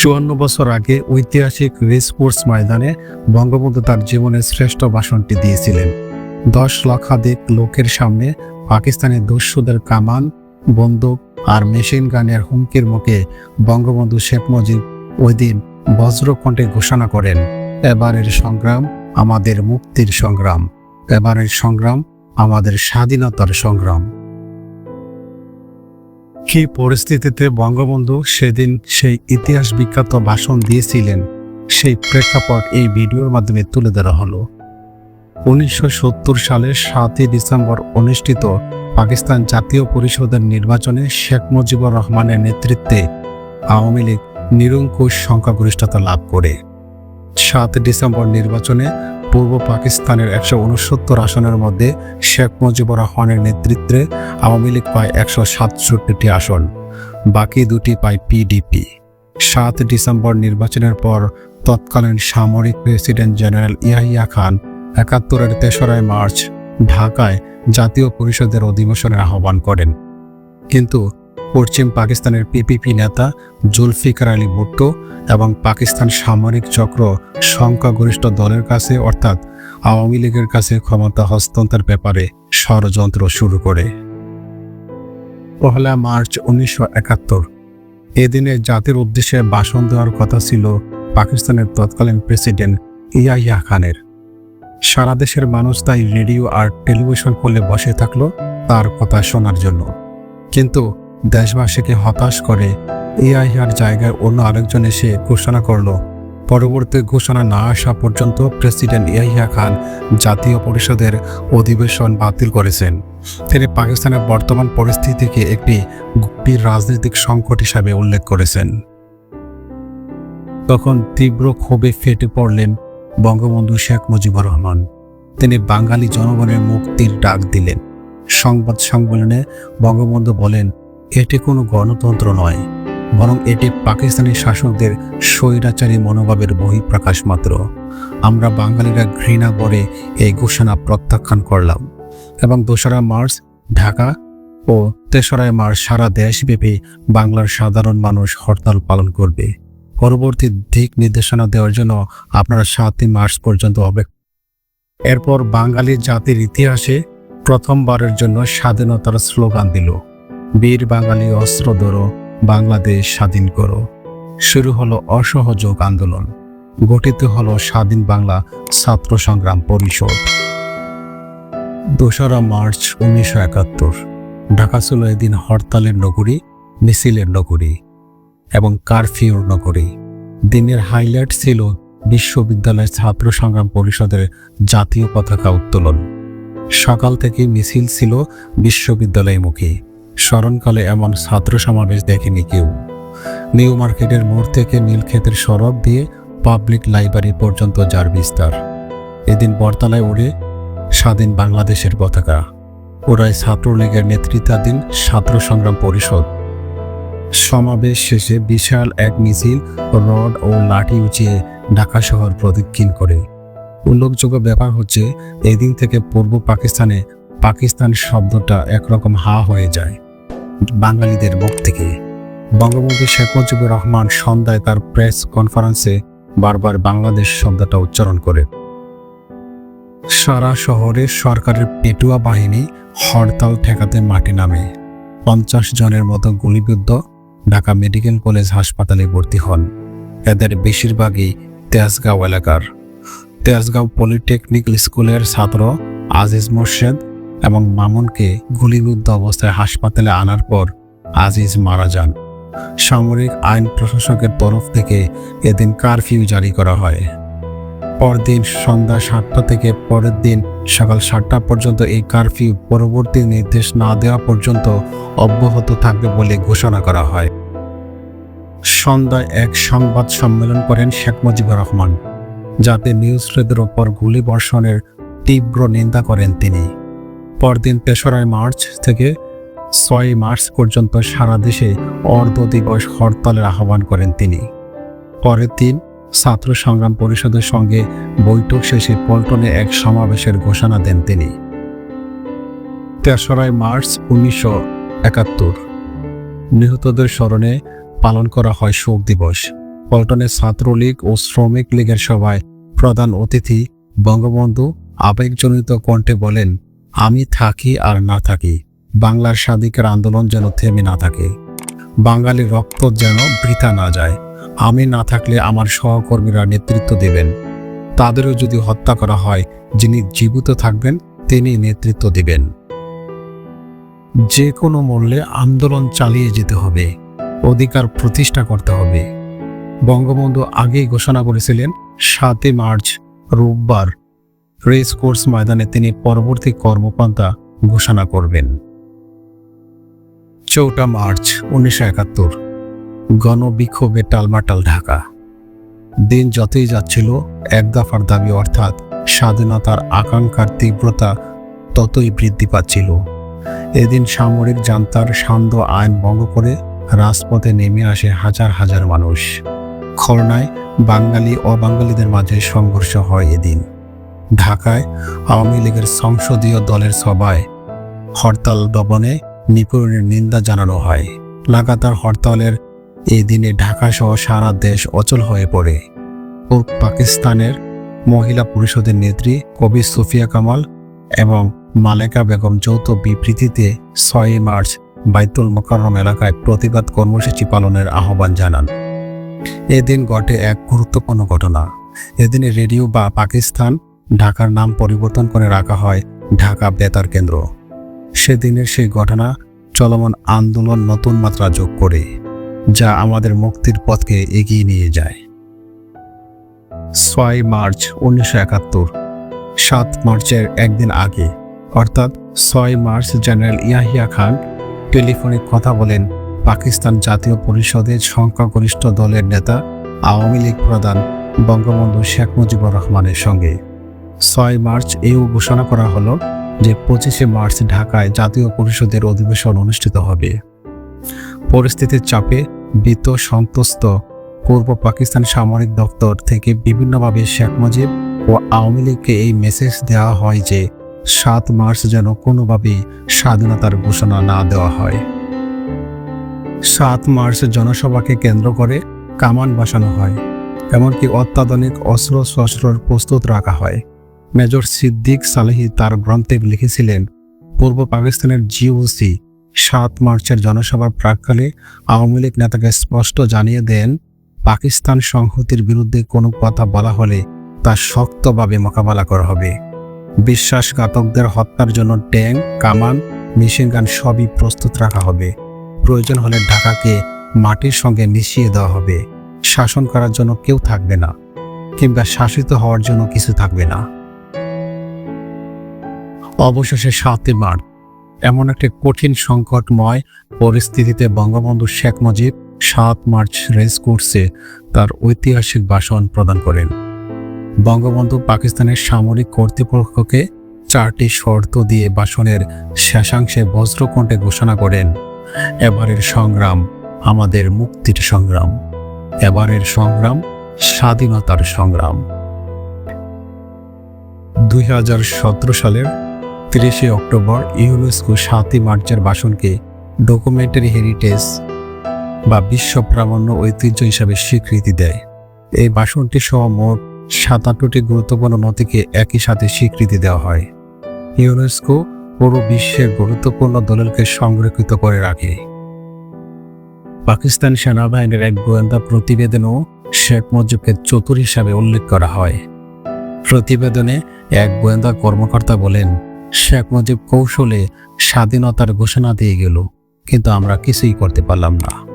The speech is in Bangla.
চুয়ান্ন বছর আগে ঐতিহাসিক রেসকোর্স ময়দানে বঙ্গবন্ধু তার জীবনের শ্রেষ্ঠ ভাষণটি দিয়েছিলেন। দশ লক্ষাধিক লোকের সামনে পাকিস্তানের দস্যুদের কামান, বন্দুক আর মেশিন গানের হুমকির মুখে বঙ্গবন্ধু শেখ মুজিব ওই দিন বজ্রকণ্ঠে ঘোষণা করেন, এবারের সংগ্রাম আমাদের মুক্তির সংগ্রাম। এবারের সংগ্রাম আমাদের স্বাধীনতার সংগ্রাম। কি পরিস্থিতিতে বঙ্গবন্ধু সেদিন সেই ইতিহাস বিখ্যাত ভাষণ দিয়েছিলেন, সেই প্রেক্ষাপট এই ভিডিওর মাধ্যমে তুলে ধরা হলো। উনিশশো সালের সাতই ডিসেম্বর অনুষ্ঠিত পাকিস্তান জাতীয় পরিষদের নির্বাচনে শেখ মুজিবুর রহমানের নেতৃত্বে আওয়ামী লীগ নিরঙ্কুশ সংখ্যাগরিষ্ঠতা লাভ করে। সাত ডিসেম্বর নির্বাচনে পূর্ব পাকিস্তানের একশো উনসত্তর আসনের মধ্যে শেখ মুজিবুর রহমানের নেতৃত্বে আওয়ামী লীগ পায় একশো সাতষট্টিটি আসন, বাকি দুটি পায় পিডিপি সাত ডিসেম্বর নির্বাচনের পর তৎকালীন সামরিক প্রেসিডেন্ট জেনারেল ইয়াহিয়া খান একাত্তরের তেসরাই মার্চ ঢাকায় জাতীয় পরিষদের অধিবেশনের আহ্বান করেন। কিন্তু পশ্চিম পাকিস্তানের পিপিপি নেতা জুলফিকার আলী ভুট্টো এবং পাকিস্তান সামরিক চক্র সংখ্যাগরিষ্ঠ দলের কাছে, অর্থাৎ আওয়ামী লীগের কাছে ক্ষমতা হস্তান্তরের ব্যাপারে ষড়যন্ত্র শুরু করে। পহেলা মার্চ উনিশশো একাত্তর এদিনে জাতির উদ্দেশ্যে ভাষণ দেওয়ার কথা ছিল পাকিস্তানের তৎকালীন প্রেসিডেন্ট ইয়াহিয়া খানের। সারা দেশের মানুষ তাই রেডিও আর টেলিভিশন খুলে বসে থাকল তার কথা শোনার জন্য। কিন্তু দেশবাসীকে হতাশ করে ইয়াহিয়ার জায়গায় অন্য আরেকজন এসে ঘোষণা করল। পরবর্তী ঘোষণা না আসা পর্যন্ত প্রেসিডেন্ট ইয়াহিয়া খান জাতীয় পরিষদের অধিবেশন বাতিল করেছেন। তিনি পাকিস্তানের বর্তমান পরিস্থিতিকে একটি গভীর রাজনৈতিক সংকট হিসাবে উল্লেখ করেছেন। তখন তীব্র ক্ষোভে ফেটে পড়লেন বঙ্গবন্ধু শেখ মুজিবুর রহমান। তিনি বাঙালি জনগণের মুক্তির ডাক দিলেন। সংবাদ সম্মেলনে বঙ্গবন্ধু বলেন এটি কোনো গণতন্ত্র নয়, বরং এটি পাকিস্তানি শাসকদের স্বৈরাচারী মনোভাবের বহিঃপ্রকাশ মাত্র। আমরা বাঙালিরা ঘৃণা করে এই ঘোষণা প্রত্যাখ্যান করলাম এবং দোসরা মার্চ ঢাকা ও তেসরাই মার্চ সারা দেশব্যাপী বাংলার সাধারণ মানুষ হরতাল পালন করবে। পরবর্তী দিক নির্দেশনা দেওয়ার জন্য আপনারা সাতই মার্চ পর্যন্ত হবে এরপর বাঙালি জাতির ইতিহাসে প্রথমবারের জন্য স্বাধীনতার স্লোগান দিল। বীর বাঙালি অস্ত্র ধরো, বাংলাদেশ স্বাধীন করো। শুরু হলো অসহযোগ আন্দোলন। গঠিত হলো স্বাধীন বাংলা ছাত্র সংগ্রাম পরিষদ। দোসরা মার্চ উনিশশো একাত্তর, ঢাকা ছিল এদিন হরতালের নগরী, মিছিলের নগরী এবং কারফিউর নগরী। দিনের হাইলাইট ছিল বিশ্ববিদ্যালয়ের ছাত্র সংগ্রাম পরিষদের জাতীয় পতাকা উত্তোলন। সকাল থেকে মিছিল ছিল বিশ্ববিদ্যালয়মুখী। স্মরণকালে এমন ছাত্র সমাবেশ দেখেনি কেউ। নিউ মার্কেটের মোড় থেকে নীলক্ষেতের সড়ক দিয়ে পাবলিক লাইব্রেরি পর্যন্ত যার বিস্তার। এদিন বরতলায় ওড়ে স্বাধীন বাংলাদেশের পতাকা। ওরাই ছাত্রলীগের নেতৃত্বাধীন ছাত্র সংগ্রাম পরিষদ। সমাবেশ শেষে বিশাল এক মিছিল, রড ও লাঠি উঁচিয়ে ঢাকা শহর প্রদক্ষিণ করে। উল্লেখযোগ্য ব্যাপার হচ্ছে, এদিন থেকে পূর্ব পাকিস্তানে পাকিস্তান শব্দটা একরকম হা হয়ে যায়। বাঙালিদের মুখ থেকে। বঙ্গবন্ধু শেখ মুজিবুর রহমান সন্ধ্যায় তার প্রেস কনফারেন্সে বারবার বাংলাদেশ শব্দটা উচ্চারণ করে। সারা শহরে সরকারের পেটুয়া বাহিনী হরতাল ঠেকাতে মাঠে নামে। পঞ্চাশ জনের মতো গুলিবিদ্ধ ঢাকা মেডিকেল কলেজ হাসপাতালে ভর্তি হন। এদের বেশিরভাগই তেজগাঁও এলাকার। তেজগাঁও পলিটেকনিক স্কুলের ছাত্র আজিজ মোর্শেদ এবং মামুনকে গুলিবিদ্ধ অবস্থায় হাসপাতালে আনার পর আজিজ মারা যান। সামরিক আইন প্রশাসকের তরফ থেকে এদিন কারফিউ জারি করা হয়। পরদিন সন্ধ্যা সাতটা থেকে পরের দিন সকাল সাতটা পর্যন্ত এই কারফিউ পরবর্তী নির্দেশ না দেওয়া পর্যন্ত অব্যাহত থাকবে বলে ঘোষণা করা হয়। সন্ধ্যায় এক সংবাদ সম্মেলন করেন শেখ মুজিবুর রহমান, যাতে নিউজ রেদের ওপর গুলি বর্ষণের তীব্র নিন্দা করেন তিনি। পরদিন তেসরাই মার্চ থেকে ছয় মার্চ পর্যন্ত সারা দেশে অর্ধ দিবস হরতালের আহ্বান করেন তিনি। পরের দিন ছাত্র সংগ্রাম পরিষদের সঙ্গে বৈঠক শেষে পল্টনে এক সমাবেশের ঘোষণা দেন তিনি। তেসরাই মার্চ উনিশশো একাত্তর। নিহতদের স্মরণে পালন করা হয় শোক দিবস। পল্টনে ছাত্রলীগ ও শ্রমিক লীগের সভায় প্রধান অতিথি বঙ্গবন্ধু আবেগজনিত কণ্ঠে বলেন আমি থাকি আর না থাকি। বাংলার স্বাধিকার আন্দোলন যেন থেমে না থাকে। বাঙালির রক্ত যেন বৃথা না যায়। আমি না থাকলে আমার সহকর্মীরা নেতৃত্ব দেবেন। তাদেরও যদি হত্যা করা হয়, যিনি জীবিত থাকবেন, তিনি নেতৃত্ব দেবেন। যে কোনো মূল্যে আন্দোলন চালিয়ে যেতে হবে। অধিকার প্রতিষ্ঠা করতে হবে। বঙ্গবন্ধু আগেই ঘোষণা করেছিলেন, সাতই মার্চ, রোববার রেস কোর্স ময়দানে তিনি পরবর্তী কর্মপন্থা ঘোষণা করবেন। চৌঠা মার্চ, উনিশশো একাত্তর, গণবিক্ষোভে টালমাটাল ঢাকা। দিন যতই যাচ্ছিল, এক দফার দাবি অর্থাৎ স্বাধীনতার আকাঙ্ক্ষার তীব্রতা ততই বৃদ্ধি পাচ্ছিল। এদিন সামরিক জান্তার সান্ধ্য আইন ভঙ্গ করে রাজপথে নেমে আসে হাজার হাজার মানুষ। খরনায় বাঙালি অবাঙালিদের মাঝে সংঘর্ষ হয় এদিন। ঢাকায় আওয়ামী লীগের সংসদীয় দলের সভায় হরতাল দমনে নিপুণের নিন্দা জানানো হয়। লাগাতার হরতালের এই দিনে ঢাকা সহ সারা দেশ অচল হয়ে পড়ে। পূর্ব পাকিস্তানের মহিলা পরিষদের নেত্রী কবি সুফিয়া কামাল এবং মালেকা বেগম যৌথ বিবৃতিতে ছয়ই মার্চ বাইতুল মোকাররম এলাকায় প্রতিবাদ কর্মসূচি পালনের আহ্বান জানান। এদিন ঘটে এক গুরুত্বপূর্ণ ঘটনা। এদিনে রেডিও বা পাকিস্তান ঢাকার নাম পরিবর্তন করে রাখা হয় ঢাকা বেতার কেন্দ্র। সেদিনের সেই ঘটনা চলমান আন্দোলন নতুন মাত্রা যোগ করে, যা আমাদের মুক্তির পথকে এগিয়ে নিয়ে যায়। ছয় মার্চ উনিশশো একাত্তর, সাত মার্চের একদিন আগে, অর্থাৎ ছয় মার্চ জেনারেল ইয়াহিয়া খান টেলিফোনে কথা বলেন পাকিস্তান জাতীয় পরিষদের সংখ্যাগরিষ্ঠ দলের নেতা আওয়ামী লীগ প্রধান বঙ্গবন্ধু শেখ মুজিবুর রহমানের সঙ্গে। ছয় মার্চ এও ঘোষণা করা হলো যে পঁচিশে মার্চ ঢাকায় জাতীয় পরিষদের অধিবেশন অনুষ্ঠিত হবে। পরিস্থিতির চাপে বিত সন্তুষ্ট পূর্ব পাকিস্তান সামরিক দপ্তর থেকে বিভিন্নভাবে শেখ মুজিব ও আওয়ামী লীগকে এই মেসেজ দেওয়া হয় যে সাত মার্চ যেন কোনোভাবেই স্বাধীনতার ঘোষণা না দেওয়া হয়। সাত মার্চ জনসভাকে কেন্দ্র করে কামান বসানো হয়, এমনকি অত্যাধুনিক অস্ত্র শস্ত্রর প্রস্তুত রাখা হয়। মেজর সিদ্দিক সালেহি তার গ্রন্থে লিখেছিলেন, পূর্ব পাকিস্তানের জিওসি সাত মার্চের জনসভার প্রাককালে আওয়ামী লীগ নেতাকে স্পষ্ট জানিয়ে দেন, পাকিস্তান সংহতির বিরুদ্ধে কোনো কথা বলা হলে তা শক্তভাবে মোকাবেলা করা হবে। বিশ্বাসঘাতকদের হত্যার জন্য ট্যাঙ্ক, কামান, মেশিন গান সবই প্রস্তুত রাখা হবে। প্রয়োজন হলে ঢাকাকে মাটির সঙ্গে মিশিয়ে দেওয়া হবে। শাসন করার জন্য কেউ থাকবে না, কিংবা শাসিত হওয়ার জন্য কিছু থাকবে না। অবশেষে সাতই মার্চ, এমন একটি কঠিন সংকটময় পরিস্থিতিতে বঙ্গবন্ধু শেখ মুজিব সাত মার্চ রেস কোর্সে তার ঐতিহাসিক ভাষণ প্রদান করেন। বঙ্গবন্ধু পাকিস্তানের সামরিক কর্তৃপক্ষকে চারটি শর্ত দিয়ে ভাষণের শেষাংশে বজ্রকণ্ঠে ঘোষণা করেন, এবারের সংগ্রাম আমাদের মুক্তির সংগ্রাম, এবারের সংগ্রাম স্বাধীনতার সংগ্রাম। দুই হাজার সতেরো সালের তিরিশে অক্টোবর ইউনেস্কো সাতই মার্চের ভাষণকে ডকুমেন্টারি হেরিটেজ বা বিশ্ব প্রামাণ্য ঐতিহ্য হিসাবে স্বীকৃতি দেয়। এই ভাষণটি সহ মোট সাতান্নটি গুরুত্বপূর্ণ নথিকে একই সাথে স্বীকৃতি দেওয়া হয়। ইউনেস্কো পুরো বিশ্বের গুরুত্বপূর্ণ দলিলকে সংরক্ষিত করে রাখে। পাকিস্তান সেনাবাহিনীর এক গোয়েন্দা প্রতিবেদনও শেখ মুজিবকে চতুর হিসাবে উল্লেখ করা হয়। প্রতিবেদনে এক গোয়েন্দা কর্মকর্তা বলেন শেখ মুজিব কৌশলে স্বাধীনতার ঘোষণা দিয়ে গেল কিন্তু আমরা কিছুই করতে পারলাম না।